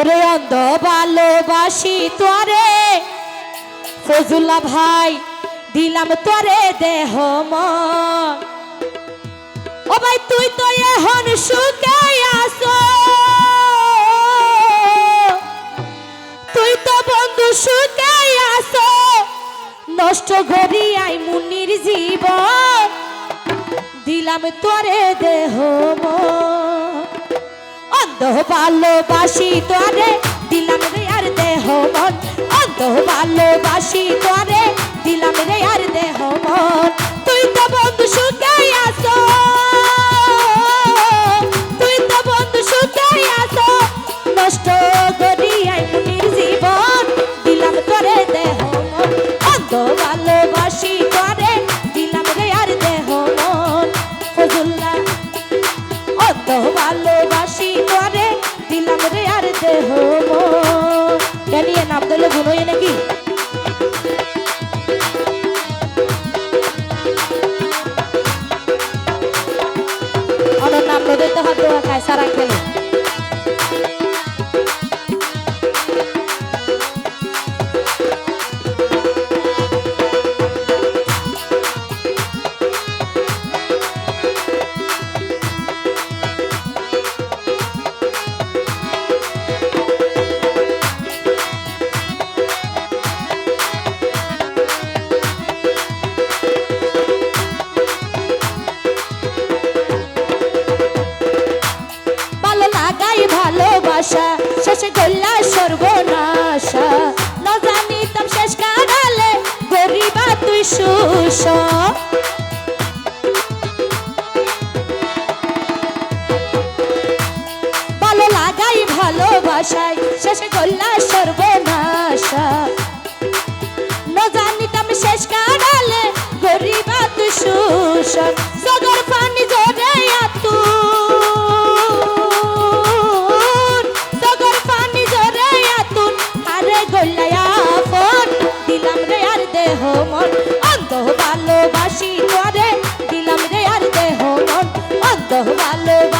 ওরে অন্ধ ভালোবাসি তোরে। ফজুল্লা ভাই, দিলাম তোরে দেহ মন। ও ভাই, তুই তো এখন সুখে আছো। তুই তো বন্ধু সুখে আছো। নষ্ট করি আই মুনির জীবন, দিলাম তোরে দেহ মন। অন্ধ ভালোবাসি তোরে দিলাম রে আর দেহ মন। অন্ধ ভালোবাসি তোরে নাম দিলে হয়ে নাকি? অনর নাম নদীতে হাত দেওয়া খায় সারা খেলে গল্লা সর্বনাশা না জানিতাম শেষ কারালে গরিবা তুই সুস। ভালো লাগাই ভালোবাসায় শেষে গল্লা সর্বনাশা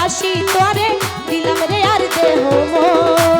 ভালোবাসি তোরে দিলাম রে আর দেহ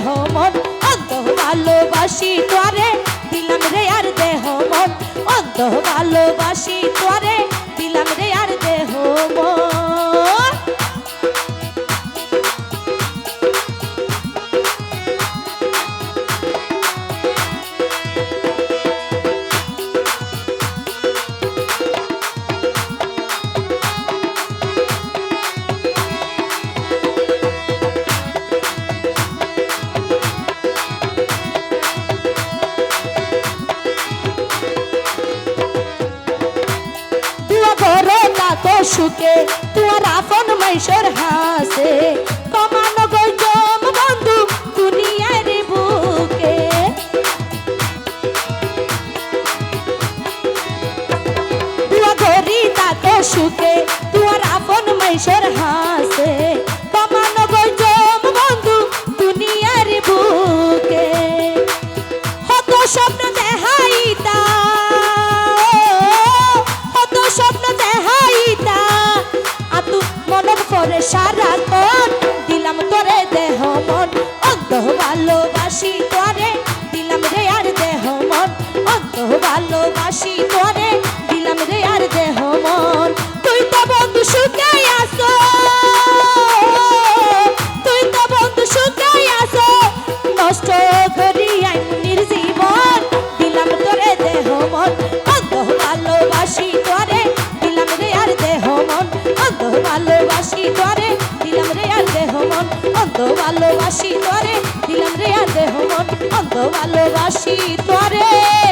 দেহ মন অন্ধ ভালোবাসি তোরে। দিলাম রে আর দেহ মন অন্ধ ভালোবাসি তোরে। সুখে তোমার আপন মাইশর হাসে তোরে সারা তোর, দিলাম তোরে দেহ মন। অন্ত ভালোবাসি তোরে, দিলাম রে আর দেহ মন। অন্ত ভালোবাসি তোরে, দিলাম রে আর দেহ মন। তুই তো বন্ধু সুখে আসো তুই তো বন্ধু সুখে আসো নষ্ট করি আইনির জীবন, দিলাম তোরে দেহ মন। ভালোবাসি তোরে দিলাম রে দেহ মন। অন্ধ ভালোবাসি তোরে।